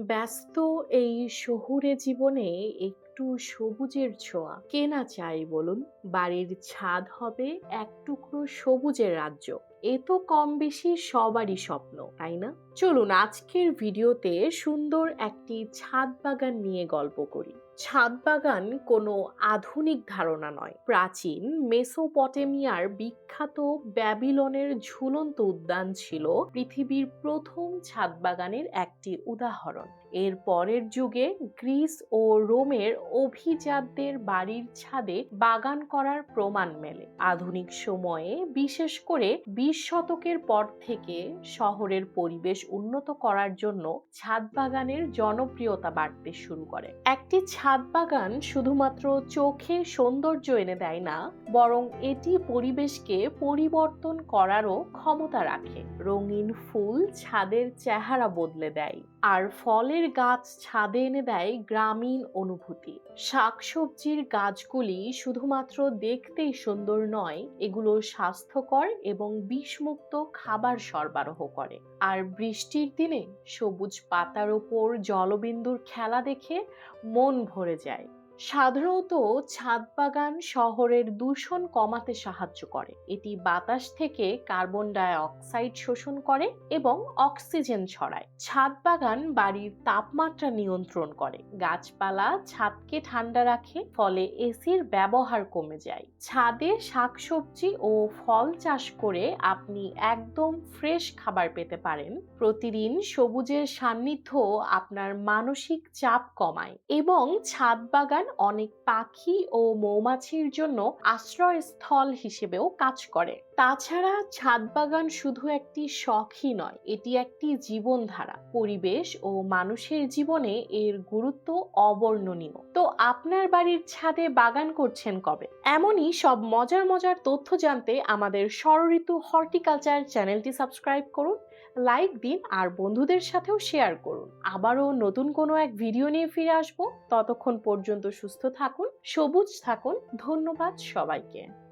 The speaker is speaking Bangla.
ব্যস্ত এই শহুরে জীবনে একটু সবুজের ছোঁয়া। কেনা চাই বলুন? বাড়ির ছাদ হবে এক টুকরো সবুজের রাজ্য। এ তো কম বেশি সবারই স্বপ্ন, তাই না? চলুন আজকের ভিডিওতে সুন্দর একটি ছাদ বাগান নিয়ে গল্প করি। ছাদ বাগান কোনো আধুনিক ধারণা নয়। প্রাচীন মেসোপটেমিয়ার বিখ্যাত ব্যাবিলনের ঝুলন্ত উদ্যান ছিল পৃথিবীর প্রথম ছাদ বাগানের একটি উদাহরণ। এর পরের যুগে গ্রিস ও রোমের অভিজাতদের বাড়ির ছাদে বাগান করার প্রমাণ মেলে। আধুনিক সময়ে বিশেষ করে বিশ শতকের পর থেকে শহরের পরিবেশ উন্নত করার জন্য ছাদ বাগানের জনপ্রিয়তা বাড়তে শুরু করে। একটি ছাদ বাগান শুধুমাত্র চোখে সৌন্দর্য এনে দেয় না বরং এটি পরিবেশকে পরিবর্তন করারও ক্ষমতা রাখে। রঙিন ফুল ছাদের চেহারা বদলে দেয় আর ফলের গাছ ছাদে এনে দেয় গ্রামীণ অনুভূতি। শাকসবজির গাছগুলি শুধুমাত্র দেখতেই সুন্দর নয়, এগুলো স্বাস্থ্যকর এবং বিষমুক্ত খাবার সরবরাহ করে। আর বৃষ্টির দিনে সবুজ পাতার ওপর জলবিন্দুর খেলা দেখে মন ভরে যায়। সাধারণত ছাদ বাগান শহরের দূষণ কমাতে সাহায্য করে। এটি বাতাস থেকে কার্বন ডাই অক্সাইড শোষণ করে এবং অক্সিজেন ছড়ায়। ছাদ বাগান বাড়ির তাপমাত্রা নিয়ন্ত্রণ করে। গাছপালা ছাদকে ঠান্ডা রাখে, ফলে এসির ব্যবহার কমে যায়। ছাদে শাকসবজি ও ফল চাষ করে আপনি একদম ফ্রেশ খাবার পেতে পারেন। প্রতিদিন সবুজের সান্নিধ্য আপনার মানসিক চাপ কমায় এবং ছাদ বাগান অনেক পাখি ও মৌমাছির জন্য আশ্রয়স্থল হিসেবেও কাজ করে। তাছাড়া ছাদ বাগান শুধু একটি শখই নয়, এটি একটি জীবনধারা। পরিবেশ ও মানুষের জীবনে এর গুরুত্ব অবর্ণনীয়। তো আপনার বাড়ির ছাদে বাগান করছেন কবে? এমনই সব মজার মজার তথ্য জানতে আমাদের ষড়ঋতু হর্টিকালচার চ্যানেলটি সাবস্ক্রাইব করুন। লাইক দিন আর বন্ধুদের সাথেও শেয়ার করুন। আবারও নতুন কোনো এক ভিডিও নিয়ে ফিরে আসব। ততক্ষণ পর্যন্ত সুস্থ থাকুন, সবুজ থাকুন। ধন্যবাদ সবাইকে।